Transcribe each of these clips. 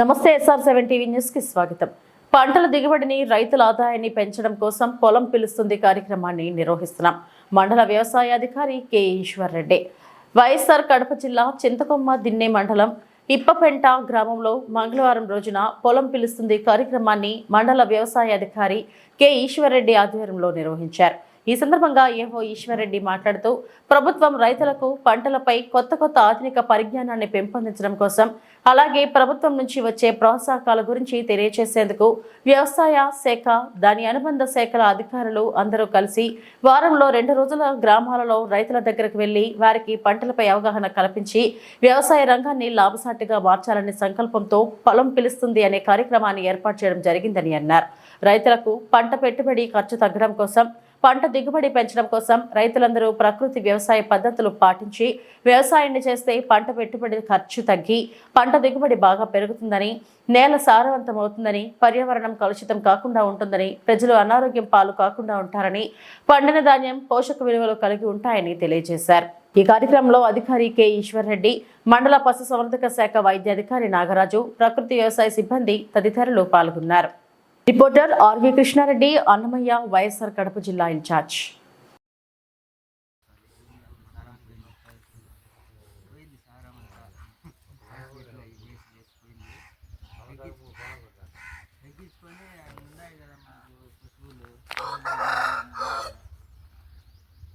నమస్తే S R seven TV న్యూస్కి స్వాగతం. పంటల దిగుబడిని రైతుల ఆదాయాన్ని పెంచడం కోసం పొలం పిలుస్తుంది కార్యక్రమాన్ని నిర్వహిస్తున్నాం. మండల వ్యవసాయాధికారి కె ఈశ్వర్ రెడ్డి. వైఎస్ఆర్ కడప జిల్లా చింతకొమ్మ దిన్నె మండలం ఇప్పపెంట గ్రామంలో మంగళవారం రోజున పొలం పిలుస్తుంది కార్యక్రమాన్ని మండల వ్యవసాయ అధికారి కె ఈశ్వర్ రెడ్డి ఆధ్వర్యంలో నిర్వహించారు. ఈ సందర్భంగా ఏవో ఈశ్వర్రెడ్డి మాట్లాడుతూ ప్రభుత్వం రైతులకు పంటలపై కొత్త కొత్త ఆధునిక పరిజ్ఞానాన్ని పెంపొందించడం కోసం అలాగే ప్రభుత్వం నుంచి వచ్చే ప్రోత్సాహకాల గురించి తెలియజేసేందుకు వ్యవసాయ శాఖ దాని అనుబంధ శాఖల అధికారులు అందరూ కలిసి వారంలో రెండు రోజుల గ్రామాలలో రైతుల దగ్గరకు వెళ్ళి వారికి పంటలపై అవగాహన కల్పించి వ్యవసాయ రంగాన్ని లాభసాటిగా మార్చాలనే సంకల్పంతో పొలం పిలుస్తుంది అనే కార్యక్రమాన్ని ఏర్పాటు చేయడం జరిగిందని అన్నారు. రైతులకు పంట పెట్టుబడి ఖర్చు తగ్గడం కోసం పంట దిగుబడి పెంచడం కోసం రైతులందరూ ప్రకృతి వ్యవసాయ పద్ధతులు పాటించి వ్యవసాయాన్ని చేస్తే పంట పెట్టుబడి ఖర్చు తగ్గి పంట దిగుబడి బాగా పెరుగుతుందని నేల సారవంతమవుతుందని పర్యావరణం కలుషితం కాకుండా ఉంటుందని ప్రజలు అనారోగ్యం పాలు కాకుండా ఉంటారని పండిన ధాన్యం పోషక విలువలు కలిగి ఉంటాయని తెలియజేశారు. ఈ కార్యక్రమంలో అధికారి కె ఈశ్వర్ రెడ్డి మండల పశుసంవర్ధక శాఖ వైద్యాధికారి నాగరాజు ప్రకృతి వ్యవసాయ సిబ్బంది తదితరులు పాల్గొన్నారు. Reporter RV Krishna Reddy Annamayya YSR Kadapa జిల్లా ఇన్ఛార్జ్ తగ్గించుకొని అవి ఉన్నాయి కదా మనకు పశువులు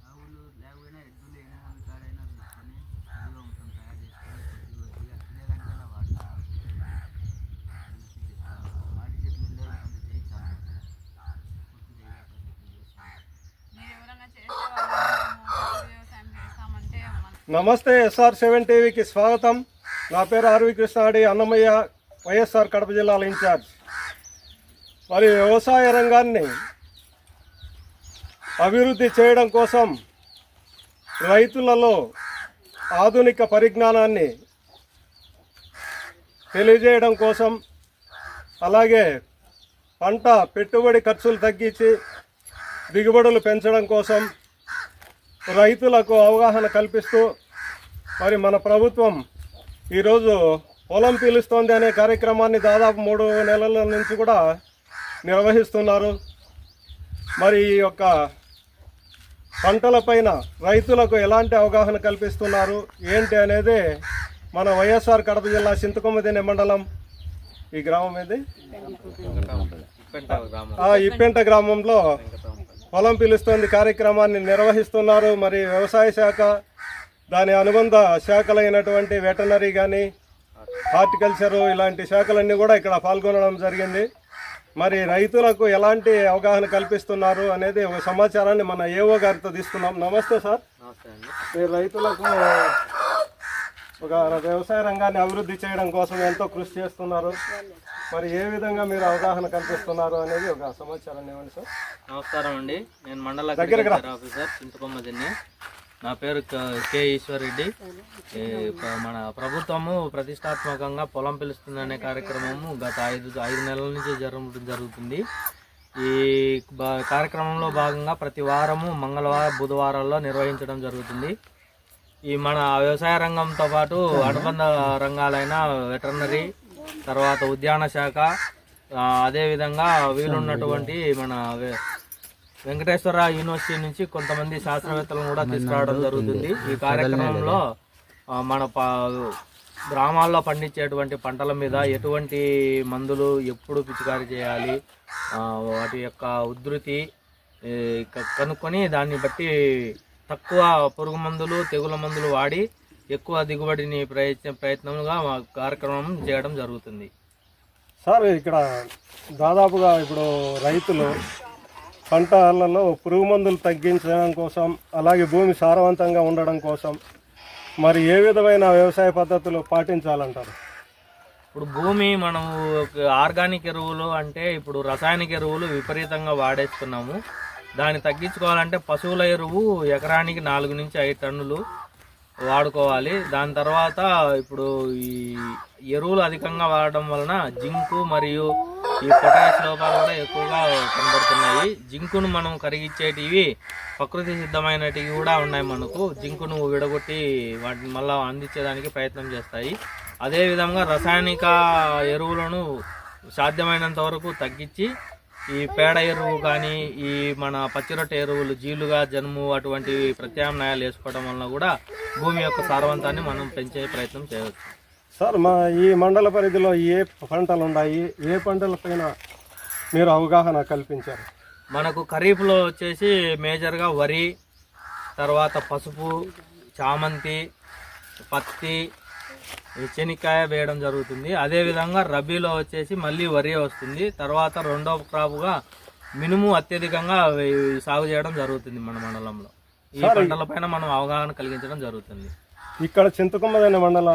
ఆవులు లేకపోయినా ఎద్దులు ఎన్ని మంది కాడైనా తీసుకొని జీవామృతం తయారు చేసుకొని కొద్ది కొద్దిగా లేదంటే వాడతా మాటి చెట్లు ఉండే కొంత చేయించాలి మీరు ఎవరైనా చేసేవాళ్ళు మేము వ్యవసాయం చేస్తామంటే మన నమస్తే ఎస్ఆర్ సెవెన్ టీవీకి స్వాగతం. నా పేరు ఆర్వి కృష్ణాడి అన్నమయ్య వైఎస్ఆర్ కడప జిల్లాల ఇన్ఛార్జ్. మరి వ్యవసాయ రంగాన్ని అభివృద్ధి చేయడం కోసం రైతులలో ఆధునిక పరిజ్ఞానాన్ని తెలియజేయడం కోసం అలాగే పంట పెట్టుబడి ఖర్చులు తగ్గించి దిగుబడులు పెంచడం కోసం రైతులకు అవగాహన కల్పిస్తూ మరి మన ప్రభుత్వం ఈరోజు పొలం పీలుస్తోంది అనే కార్యక్రమాన్ని దాదాపు మూడు నెలల నుంచి కూడా నిర్వహిస్తున్నారు. మరి ఈ యొక్క పంటలపైన రైతులకు ఎలాంటి అవగాహన కల్పిస్తున్నారు? ఏంటి అనేది మన వైఎస్ఆర్ కడప జిల్లా చింతకొమ్మదినే మండలం. ఈ గ్రామం ఏది? ఆ ఇప్పెంట గ్రామంలో పొలం పిలుస్తోంది కార్యక్రమాన్ని నిర్వహిస్తున్నారు. మరి వ్యవసాయ శాఖ దాని అనుబంధ శాఖలైనటువంటి వెటనరీ కానీ హార్టికల్చరు ఇలాంటి శాఖలన్నీ కూడా ఇక్కడ పాల్గొనడం జరిగింది. మరి రైతులకు ఎలాంటి అవగాహన కల్పిస్తున్నారు అనేది ఒక సమాచారాన్ని మన ఏఓ గారితో తీసుకున్నాం. నమస్తే సార్. మీరు రైతులకు ఒక వ్యవసాయ రంగాన్ని అభివృద్ధి చేయడం కోసం ఎంతో కృషి చేస్తున్నారు. మరి ఏ విధంగా మీరు అవగాహన కల్పిస్తున్నారు అనేది ఒక సమాచారాన్ని ఇవ్వండి సార్. నమస్కారం అండి. నేను మండల. అగ్రికల్చర్ ఆఫీసర్ చింతకొమ్మ దిన్ని నా పేరు క- ఈశ్వర్ రెడ్డి మన ప్రభుత్వము ప్రతిష్టాత్మకంగా పొలం పిలుస్తుందనే కార్యక్రమము గత ఐదు ఐదు నెలల నుంచి జరగడం జరుగుతుంది. ఈ కార్యక్రమంలో భాగంగా ప్రతి వారము మంగళవారం బుధవారాల్లో నిర్వహించడం జరుగుతుంది. ఈ మన వ్యవసాయ రంగంతో పాటు అనుబంధ రంగాలైన వెటర్నరీ తర్వాత ఉద్యాన శాఖ అదేవిధంగా వీలున్నటువంటి మన వెంకటేశ్వర యూనివర్సిటీ నుంచి కొంతమంది శాస్త్రవేత్తలను కూడా తీసుకురావడం జరుగుతుంది. ఈ కార్యక్రమంలో మన ప- గ్రామాల్లో పండించేటువంటి పంటల మీద ఎటువంటి మందులు ఎప్పుడు పిచికారీ చేయాలి వాటి యొక్క ఉధృతి కనుక్కొని దాన్ని బట్టి తక్కువ పురుగు మందులు తెగుల మందులు వాడి ఎక్కువ దిగుబడిని ప్రయత్న ప్రయత్నంగా మా కార్యక్రమం చేయడం జరుగుతుంది. సార్ ఇక్కడ దాదాపుగా ఇప్పుడు రైతులు పంటలలో పురుగు మందులు తగ్గించడం కోసం అలాగే భూమి సారవంతంగా ఉండడం కోసం మరి ఏ విధమైన వ్యవసాయ పద్ధతులు పాటించాలంటారు? ఇప్పుడు భూమి మనము ఆర్గానిక్ ఎరువులు అంటే ఇప్పుడు రసాయనిక ఎరువులు విపరీతంగా వాడేస్తున్నాము. దాన్ని తగ్గించుకోవాలంటే పశువుల ఎరువు ఎకరానికి నాలుగు నుంచి ఐదు టన్నులు వాడుకోవాలి. దాని తర్వాత ఇప్పుడు ఈ ఎరువులు అధికంగా వాడడం వలన జింకు మరియు ఈ పొటాష్ లోపాలు కూడా ఎక్కువగా కనబడుతున్నాయి. జింకును మనం కరిగించేటివి ప్రకృతి సిద్ధమైనటివి కూడా ఉన్నాయి మనకు. జింకును విడగొట్టి వాటిని మళ్ళీ అందించేదానికి ప్రయత్నం చేస్తాయి. అదేవిధంగా రసాయనిక ఎరువులను సాధ్యమైనంత వరకు తగ్గించి ఈ పేడ ఎరువు కానీ ఈ మన పచ్చిరొట్టె ఎరువులు జీలుగా జనుము అటువంటి ప్రత్యామ్నాయాలు వేసుకోవడం వలన కూడా భూమి యొక్క సారవంతాన్ని మనం పెంచే ప్రయత్నం చేయవచ్చు. సార్ మా ఈ మండల పరిధిలో ఏ పంటలు ఉన్నాయి ఏ పంటలపైన మీరు అవగాహన కల్పించారు? మనకు ఖరీఫ్లో వచ్చేసి మేజర్గా వరి తర్వాత పసుపు చామంతి పత్తి ఈ చెనిక్కాయ వేయడం జరుగుతుంది. అదేవిధంగా రబీలో వచ్చేసి మళ్ళీ వరి వస్తుంది. తర్వాత రెండవ క్రాప్గా మినుము అత్యధికంగా సాగు చేయడం జరుగుతుంది మన మండలంలో. ఈ పంటలపైన మనం అవగాహన కలిగించడం జరుగుతుంది. ఇక్కడ చింతకొమ్మదైన మండల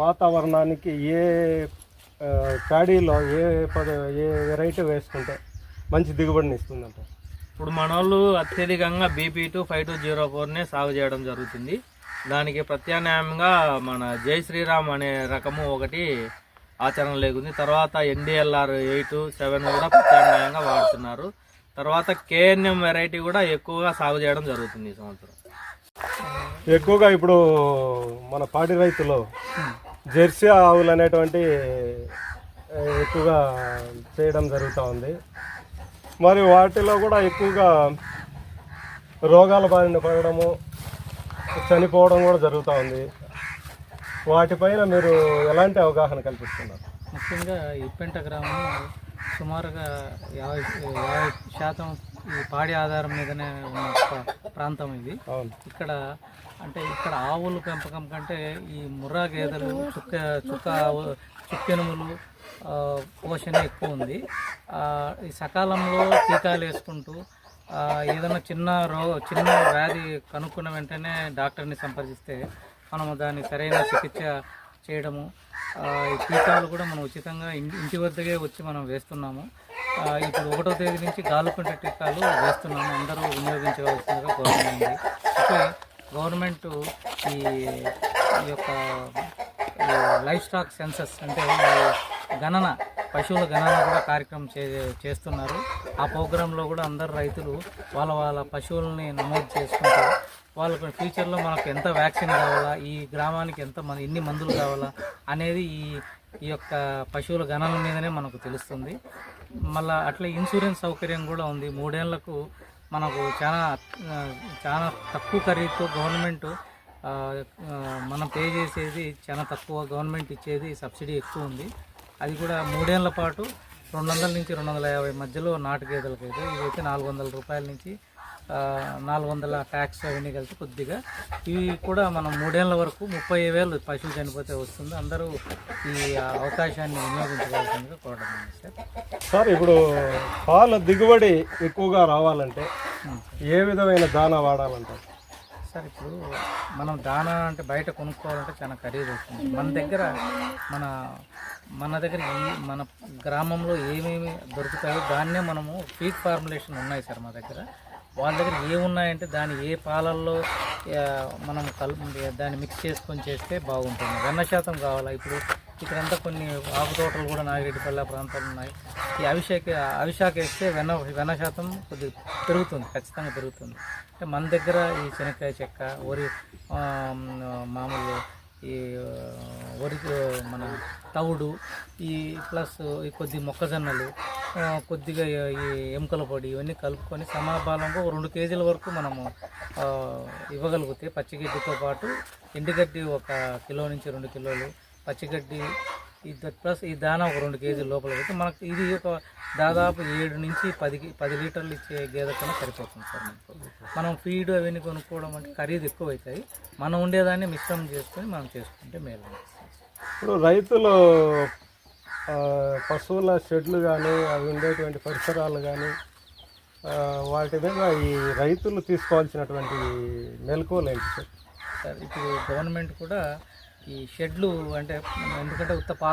వాతావరణానికి ఏ ప్యాడీలో ఏ పద ఏ వెరైటీ వేసుకుంటే మంచి దిగుబడిని ఇస్తుందంట ఇప్పుడు మన వాళ్ళు అత్యధికంగా BP two five two zero ఫోర్నే సాగు చేయడం జరుగుతుంది. దానికి ప్రత్యామ్నాయంగా మన జై శ్రీరామ్ అనే రకము ఒకటి ఆచరణ లేకుంది. తర్వాత ఎన్డిఎల్ఆర్ ఎయిట్ సెవెన్ కూడా ప్రత్యామ్నాయంగా వాడుతున్నారు. తర్వాత కేఎన్ఎం వెరైటీ కూడా ఎక్కువగా సాగు చేయడం జరుగుతుంది ఈ సంవత్సరం. ఎక్కువగా ఇప్పుడు మన పాడి రైతులు జెర్సీ ఆవులు అనేటువంటి ఎక్కువగా చేయడం జరుగుతూ ఉంది. మరి వాటిలో కూడా ఎక్కువగా రోగాల బారిన పడడము చనిపోవడం కూడా జరుగుతూ ఉంది. వాటిపైన మీరు ఎలాంటి అవగాహన కల్పిస్తున్నారు? ముఖ్యంగా ఇప్పెంట గ్రామం సుమారుగా యాభై యాభై శాతం ఈ పాడి ఆధారం మీదనే ఉన్న ప్ర- ప్రాంతం ఇది. ఇక్కడ అంటే ఇక్కడ ఆవుల పెంపకం కంటే ఈ ముర్రా గేదెలు చుక్క చుక్క ఆవు- చుక్కెనుములు పోషణ ఎక్కువ ఉంది. ఈ సకాలంలో టీకాలు వేసుకుంటూ ఏదైనా చిన్న రో చిన్న వ్యాధి కనుక్కున్న వెంటనే డాక్టర్ని సంప్రదిస్తే మనము దాన్ని సరైన చికిత్స చేయడము. ఈ టీకాలు కూడా మనం ఉచితంగా ఇంటి వద్దకే వచ్చి మనం వేస్తున్నాము. ఇప్పుడు ఒకటో తేదీ నుంచి గాలుకుంట టీకాలు వేస్తున్నాము. అందరూ వినియోగించవలసిందిగా కోరుతుంది అయితే గవర్నమెంట్ ఈ ఈ యొక్క లైఫ్ స్టాక్ సెన్సస్ అంటే గణన పశువుల గణన కూడా కార్యక్రమం చే చేస్తున్నారు. ఆ ప్రోగ్రాంలో కూడా అందరు రైతులు వాళ్ళ వాళ్ళ పశువులని నమోదు చేసుకుంటారు వాళ్ళకు ఫ్యూచర్లో మనకు ఎంత వ్యాక్సిన్ కావాలా ఈ గ్రామానికి ఎంత మన ఎన్ని మందులు కావాలా అనేది ఈ ఈ యొక్క పశువుల గణన మీదనే మనకు తెలుస్తుంది. మళ్ళీ అట్లా ఇన్సూరెన్స్ సౌకర్యం కూడా ఉంది. మూడేళ్ళకు మనకు చాలా చాలా తక్కువ ఖరీదుతో గవర్నమెంట్ మనం పే చేసేది చాలా తక్కువ గవర్నమెంట్ ఇచ్చేది సబ్సిడీ ఎక్కువ ఉంది. అది కూడా మూడేళ్ళ పాటు రెండు వందల నుంచి రెండు వందల యాభై మధ్యలో నాటు గేదెలకు అయితే ఇవైతే నాలుగు వందల రూపాయల నుంచి నాలుగు వందల ట్యాక్స్ అవన్నీ కలిపి కొద్దిగా. ఇవి కూడా మనం మూడేళ్ళ వరకు ముప్పై వేలు పశువులు చనిపోతే వస్తుంది. అందరూ ఈ అవకాశాన్ని వినియోగించవలసిందిగా కోరడం సార్. సార్ ఇప్పుడు పాల దిగుబడి ఎక్కువగా రావాలంటే ఏ విధమైన దానా వాడాలంటారు? సార్ ఇప్పుడు మనం దానా అంటే బయట కొనుక్కోవాలంటే చాలా ఖరీదు అవుతుంది. మన దగ్గర మన మన దగ్గర ఈ మన గ్రామంలో ఏమేమి దొరుకుతాయో దాన్నే మనము ఫీడ్ ఫార్ములేషన్ ఉన్నాయి సార్ మా దగ్గర. వాళ్ళ దగ్గర ఏమున్నాయంటే దాన్ని ఏ పాలల్లో మనం కల్ దాన్ని మిక్స్ చేసుకొని చేస్తే బాగుంటుంది. వెన్న శాతం కావాలా? ఇప్పుడు ఇక్కడంతా కొన్ని ఆకు తోటలు కూడా నాగిరెడ్డిపల్లె ప్రాంతాలు ఉన్నాయి. ఈ అవిశాఖ అవిశాఖ వేస్తే వెన్న వెన్న శాతం కొద్దిగా పెరుగుతుంది ఖచ్చితంగా పెరుగుతుంది. అంటే మన దగ్గర ఈ శనక్కాయ చెక్క వరి మామూలు ఈ వరి మన తవుడు ఈ ప్లస్ ఈ కొద్ది మొక్కజొన్నలు కొద్దిగా ఈ ఎముకల పొడి ఇవన్నీ కలుపుకొని సమాబాలంగా ఒక రెండు కేజీల వరకు మనము ఇవ్వగలిగితే పచ్చిగడ్డితో పాటు ఎండుగడ్డి ఒక కిలో నుంచి రెండు కిలోలు పచ్చిగడ్డి ఈ ప్లస్ ఈ దానా ఒక రెండు కేజీల లోపల పెడితే మనకు ఇది ఒక దాదాపు ఏడు నుంచి పది పది లీటర్లు ఇచ్చే గేదె కన్నా సరిపోతుంది సార్ మనకు. మనం ఫీడ్ అవన్నీ కొనుక్కోవడం అంటే ఖరీదు ఎక్కువ అవుతాయి మనం ఉండేదాన్ని మిశ్రమం చేసుకొని మనం చేసుకుంటే మేలు. ఇప్పుడు రైతులు పశువుల షెడ్లు కానీ అవి ఉండేటువంటి పరిసరాలు కానీ వాటి మీద ఈ రైతులు తీసుకోవాల్సినటువంటి మెలకువలు ఏంటి సార్? సార్ ఇప్పుడు గవర్నమెంట్ కూడా ఈ షెడ్లు అంటే ఎందుకంటే ఉత్త పాక